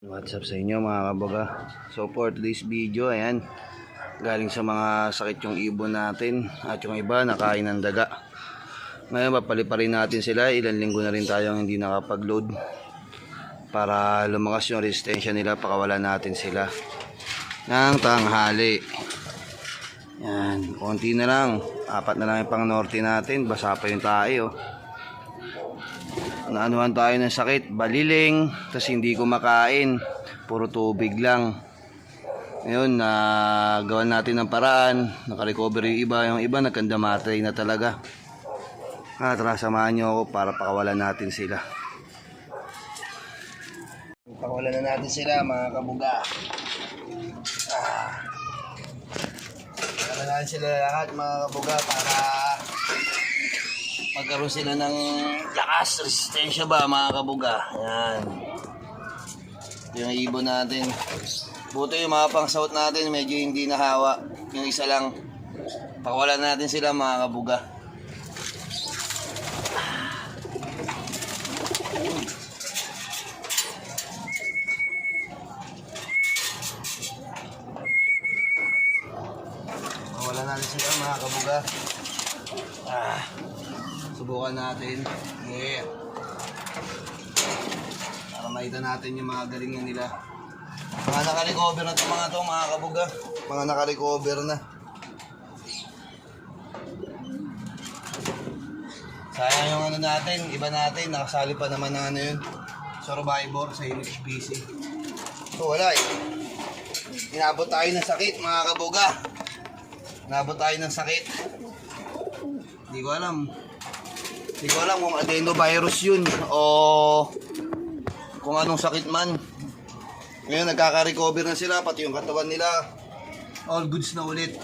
What's up sa inyo mga kabaga? So for today's video, ayan, galing sa mga sakit yung ibon natin at yung iba nakain ng daga. Ngayon papaliparin natin sila, ilang linggo na rin tayong hindi nakapag-load para lumakas yung resistensya nila, pakawalan natin sila ng tanghali. Yan, konti na lang, apat na lang yung pang norte natin, basa pa yung tayo. Naanuhan tayo ng sakit, baliling, tapos hindi kumakain, puro tubig lang. Ngayon, na gawan natin ng paraan, nakarecover yung iba, yung iba nagkandamatay na talaga. Ah, tara, samahan nyo ako para pakawalan natin sila. Pakawalan na natin sila, mga kabuga. Ah. Pakawalan natin sila lahat, mga kabuga, para magkaroon sila ng lakas, resistensya ba mga kabuga. Yan. Yung ibon natin. Buti yung mga pang-south natin, medyo hindi nahawa. Yung isa lang, pakawalan natin sila mga kabuga. Pakawalan natin sila mga kabuga. Ah. Subukan natin. Yeah. Para makita natin yung mga galingan nila. Mga naka-recover na to mga to, mga kabuga. Mga naka-recover na. Sayang yung ano natin, iba natin, nakasali pa naman ng ano yun. Survivor sa HPC. So wala eh. Inabot tayo ng sakit mga kabuga. Inabot tayo ng sakit. Hindi ko alam. Hindi ko alam kung adenovirus yun o kung anong sakit man. Ngayon nagkaka-recover na sila, pati yung katawan nila. All goods na ulit.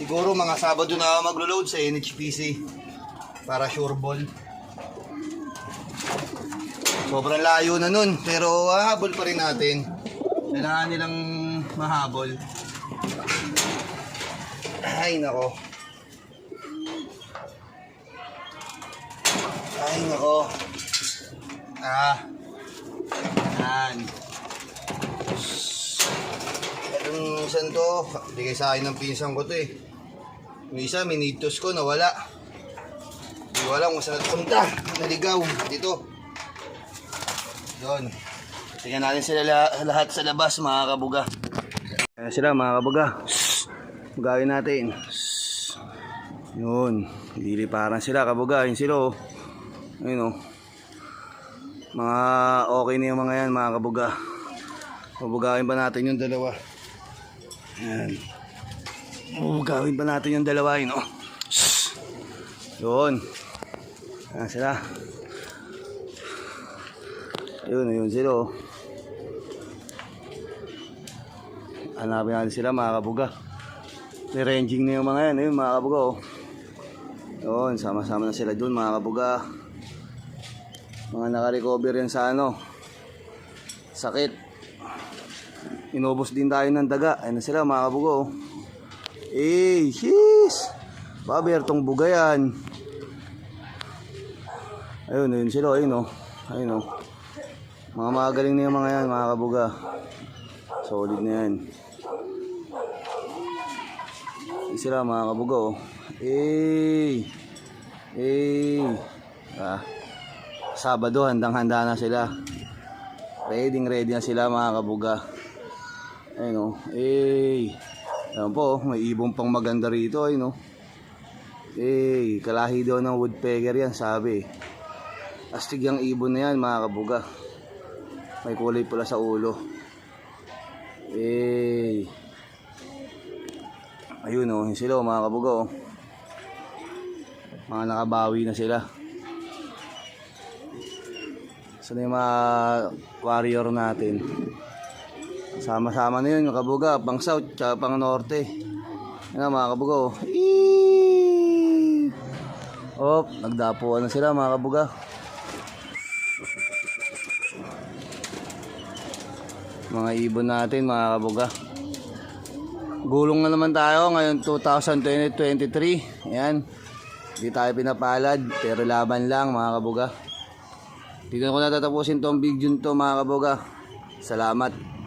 Siguro mga Sabado na maglo-load sa NHPC para sure ball. Sobrang layo na nun, pero hahabol pa rin natin. Kailangan nilang mahabol. Ay, nako. Ay, nako. Ah. Yan. Itong isan to, bigay sa akin ng pinsan ko to eh. Yung isa, minitos ko, nawala. Hindi ko alam kung saan nagpunta. Naligaw, dito. Yun. Tingnan natin sila la- lahat sa labas, mga kabuga. Ayan sila, mga kabuga. Gawin natin. Yun. Liliparan sila, kabuga. Yun sila, oh. Ayun, oh. Mga okay na yung mga yan, mga kabuga. Kabugawin pa natin yung dalawa. Yan. Kabugawin pa natin yung dalawa, yun, oh. Shhh. Yun. Ayan sila. Yun, yun sila, oh. Hanapin natin sila, mga kabuga. Re-ranging na yung mga yan, ayun, mga kabuga, oh. Yun, sama-sama na sila dun, mga kabuga. Mga naka-recover yan sa ano, sakit. Inubos din tayo ng daga. Ayun na sila, mga kabuga, oh. Eh, sheesh! Babertong buga yan. Ayun, ayun sila, ayun, oh. Ayun, oh. Mga magaling na mga yan, mga kabuga. Solid na yan. Ayun sila, mga kabuga, oh. Eh! Eh! Ah. Sabado, handang-handa na sila. Ready, ready na sila mga kabuga. Ayun o. Eh. Ayan po, may ibon pang maganda rito. Ayun o. Eh, kalahi daw ng woodpecker yan, sabi. Astig yung ibon na yan mga kabuga. May kulay pula sa ulo. Eh. Ayun o, yun sila mga kabuga o. Mga nakabawi na sila. Saan yung mga warrior natin? Sama-sama na yun, yung kabuga, pang south, tsaka pang norte. Yan mga kabuga, oh. Op, nagdapuan na sila mga kabuga. Mga ibon natin, mga kabuga. Gulong na naman tayo ngayon 2023. Yan. Hindi tayo pinapalad, pero laban lang mga kabuga. Dito ko natatapusin tong video to mga kaboga. Salamat.